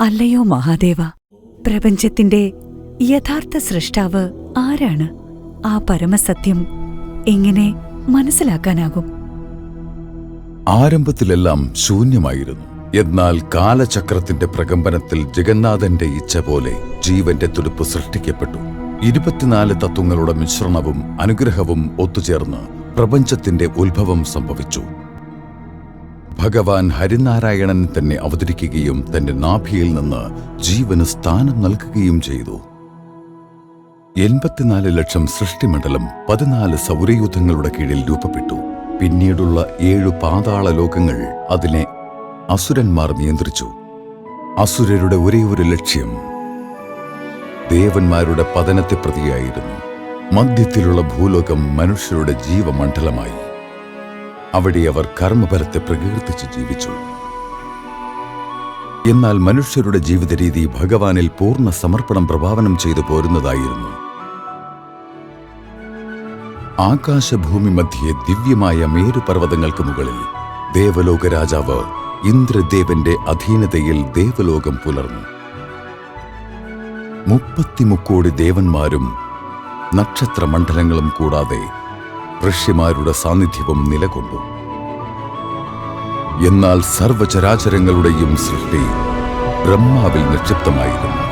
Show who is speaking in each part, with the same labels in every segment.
Speaker 1: അല്ലയോ മഹാദേവ? പ്രപഞ്ചത്തിന്റെ യഥാർത്ഥ സൃഷ്ടാവ് ആരാണ്? ആ പരമസത്യം എങ്ങനെ മനസ്സിലാക്കാനാകും?
Speaker 2: ആരംഭത്തിലെല്ലാം ശൂന്യമായിരുന്നു. എന്നാൽ കാലചക്രത്തിന്റെ പ്രകമ്പനത്തിൽ ജഗന്നാഥന്റെ ഇച്ഛ പോലെ ജീവന്റെ തുടുപ്പ് സൃഷ്ടിക്കപ്പെട്ടു. ഇരുപത്തിനാല് തത്വങ്ങളുടെ മിശ്രണവും അനുഗ്രഹവും ഒത്തുചേർന്ന് പ്രപഞ്ചത്തിന്റെ ഉത്ഭവം സംഭവിച്ചു. ഭഗവാൻ ഹരിനാരായണൻ തന്നെ അവതരിക്കുകയും തന്റെ നാഭിയിൽ നിന്ന് ജീവന് സ്ഥാനം നൽകുകയും ചെയ്തു. എൺപത്തിനാല് ലക്ഷം സൃഷ്ടിമണ്ഡലം പതിനാല് സൗരയൂഥങ്ങളുടെ കീഴിൽ രൂപപ്പെട്ടു. പിന്നീടുള്ള ഏഴു പാതാള ലോകങ്ങൾ അതിനെ അസുരന്മാർ നിയന്ത്രിച്ചു. അസുരരുടെ ഒരേ ഒരു ലക്ഷ്യം ദേവന്മാരുടെ പതനത്തെ പ്രതിയായിരുന്നു. മധ്യത്തിലുള്ള ഭൂലോകം മനുഷ്യരുടെ ജീവമണ്ഡലമായി. അവിടെ അവർ കർമ്മഫലത്തെ പ്രകീർത്തിച്ച് ജീവിച്ചു. എന്നാൽ മനുഷ്യരുടെ ജീവിത രീതി ഭഗവാനിൽ പൂർണ സമർപ്പണം പ്രഭാവനം ചെയ്തു പോരുന്നതായിരുന്നു. ആകാശഭൂമി മധ്യേ ദിവ്യമായ മേരുപർവതങ്ങൾക്ക് മുകളിൽ ദേവലോക രാജാവ് ഇന്ദ്രദേവന്റെ അധീനതയിൽ ദേവലോകം പുലർന്നു. മുപ്പത്തിമുക്കോടി ദേവന്മാരും നക്ഷത്രമണ്ഡലങ്ങളും കൂടാതെ ഋഷിമാരുടെ സാന്നിധ്യവും നിലകൊണ്ടു. എന്നാൽ സർവചരാചരങ്ങളുടെയും സൃഷ്ടി ബ്രഹ്മാവിൽ നിക്ഷിപ്തമായിരുന്നു.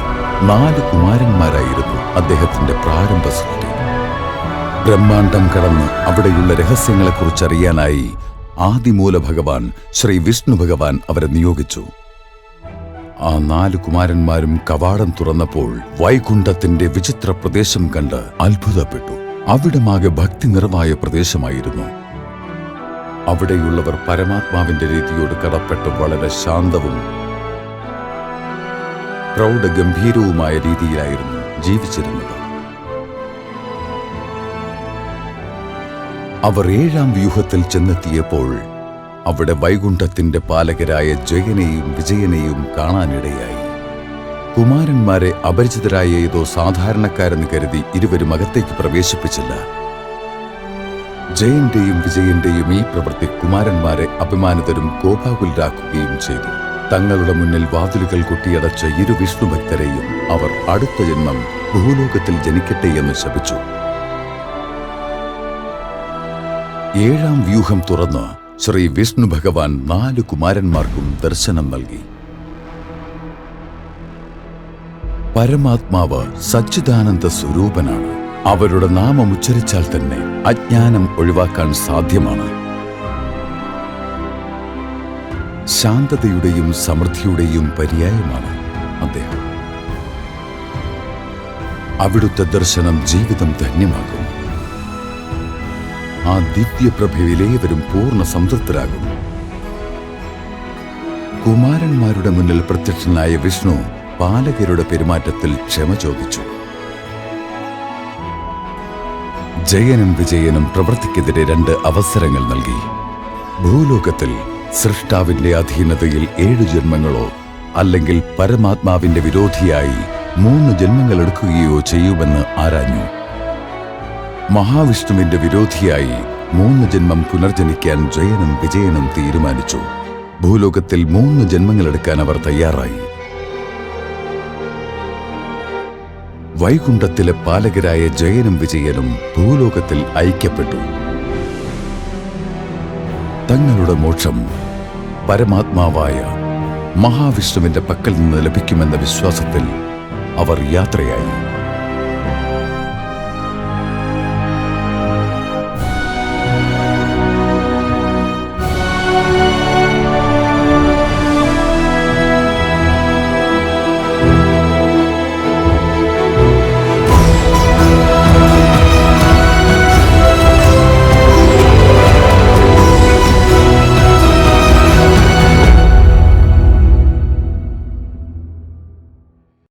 Speaker 2: നാല് കുമാരന്മാരായിരുന്നു അദ്ദേഹത്തിന്റെ പ്രാരംഭ സൃഷ്ടി. ബ്രഹ്മാണ്ടം കടന്ന് അവിടെയുള്ള രഹസ്യങ്ങളെക്കുറിച്ചറിയാനായി ആദിമൂല ഭഗവാൻ ശ്രീ വിഷ്ണു ഭഗവാൻ അവരെ നിയോഗിച്ചു. ആ നാല് കുമാരന്മാരും കവാടം തുറന്നപ്പോൾ വൈകുണ്ഠത്തിന്റെ വിചിത്ര പ്രദേശം കണ്ട് അത്ഭുതപ്പെട്ടു. അവിടമാകെ ഭക്തി നിറവായ പ്രദേശമായിരുന്നു. അവിടെയുള്ളവർ പരമാത്മാവിന്റെ രീതിയോട് കടപ്പെട്ട് വളരെ ശാന്തവും പ്രൗഢഗംഭീരവുമായ രീതിയിലായിരുന്നു ജീവിച്ചിരുന്നത്. അവർ ഏഴാം വ്യൂഹത്തിൽ ചെന്നെത്തിയപ്പോൾ അവിടെ വൈകുണ്ഠത്തിന്റെ പാലകരായ ജയനെയും വിജയനെയും കാണാനിടയായി. കുമാരന്മാരെ അപരിചിതരായ ഏതോ സാധാരണക്കാരെന്ന് കരുതി ഇരുവരും അകത്തേക്ക് പ്രവേശിപ്പിച്ചില്ല. ജയന്റെയും വിജയന്റെയും ഈ പ്രവൃത്തി കുമാരന്മാരെ അഭിമാനിതരും കോപാകുലരാക്കുകയും ചെയ്തു. തങ്ങളുടെ മുന്നിൽ വാതിലുകൾ കൊട്ടിയടച്ച ഇരു വിഷ്ണുഭക്തരെയും അവർ അടുത്ത ജന്മം ഭൂലോകത്തിൽ ജനിക്കട്ടെ എന്ന് ശപിച്ചു. ഏഴാം വ്യൂഹം തുറന്ന് ശ്രീ വിഷ്ണു ഭഗവാൻ നാല് കുമാരന്മാർക്കും ദർശനം നൽകി. പരമാത്മാവ് സച്ചിദാനന്ദ സ്വരൂപനാണ്. അവരുടെ നാമം ഉച്ചരിച്ചാൽ തന്നെ അജ്ഞാനം ഒഴിവാക്കാൻ സാധ്യമാണ്. ശാന്തതയുടെയും സമൃദ്ധിയുടെയും പര്യായമാണ് അദ്ദേഹം. അവിടുത്തെ ദർശനം ജീവിതം ധന്യമാകും ആ ദിവ്യപ്രഭയിലേവരും പൂർണ സംതൃപ്തരാകും. കുമാരന്മാരുടെ മുന്നിൽ പ്രത്യക്ഷനായ വിഷ്ണു പാലകരുടെ പെരുമാറ്റത്തിൽ ക്ഷമ ചോദിച്ചു. ജയനും വിജയനും പ്രവൃത്തിക്കെതിരെ രണ്ട് അവസരങ്ങൾ നൽകി. ഭൂലോകത്തിൽ സൃഷ്ടാവിന്റെ അധീനതയിൽ ഏഴു ജന്മങ്ങളോ അല്ലെങ്കിൽ പരമാത്മാവിന്റെ വിരോധിയായി മൂന്ന് ജന്മങ്ങൾ എടുക്കുകയോ ചെയ്യുമെന്ന് ആരാഞ്ഞു. മഹാവിഷ്ണുവിന്റെ വിരോധിയായി മൂന്ന് ജന്മം പുനർജനിക്കാൻ ജയനും വിജയനും തീരുമാനിച്ചു. ഭൂലോകത്തിൽ മൂന്ന് ജന്മങ്ങളെടുക്കാൻ അവർ തയ്യാറായി. വൈകുണ്ഠത്തിലെ പാലകരായ ജയനും വിജയനും ഭൂലോകത്തിൽ ഐക്യപ്പെട്ടു. തങ്ങളുടെ മോക്ഷം പരമാത്മാവായ മഹാവിഷ്ണുവിന്റെ പക്കൽ നിന്ന് ലഭിക്കുമെന്ന വിശ്വാസത്തിൽ അവർ യാത്രയായി.